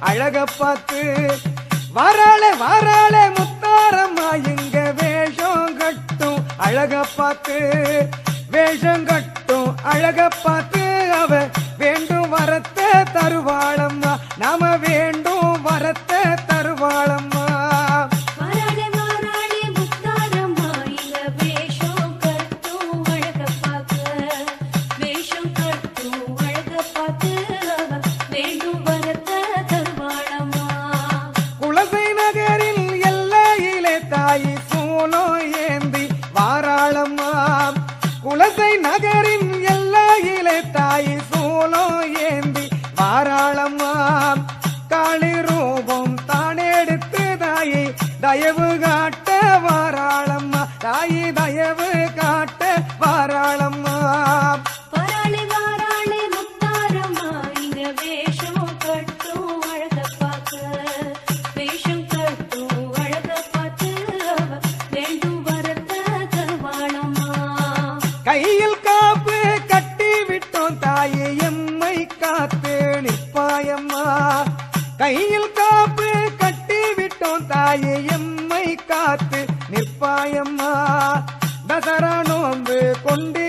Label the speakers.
Speaker 1: அழக பார்த்து வராளே வராளே முத்தாரம்மா இங்க வேஷம் கட்டும். அழக பார்த்து வேஷம் கட்டும். அழக பார்த்து அவ வேண்டும் வரத்த தருவாளம்மா நாம வே எல்லையிலே தாயி சூனோ ஏந்தி வாராளம்மா குலசை நகரின் எல்லா இலை தாயி சூனோ ஏந்தி வாராளம்மா காளி ரூபம் தானெடுத்து தாயி தயவு காட்ட வாராளம்மா. தாயி தயவு காட்ட
Speaker 2: வாராள
Speaker 1: கையில் காப்பு கட்டி விட்டோம் தாயே எம்மை காத்து நிற்பாயம்மா. கையில் காப்பு கட்டி விட்டோம் தாயே எம்மை காத்து நிற்பாயம்மா. தசரா நோன்பு கொண்டு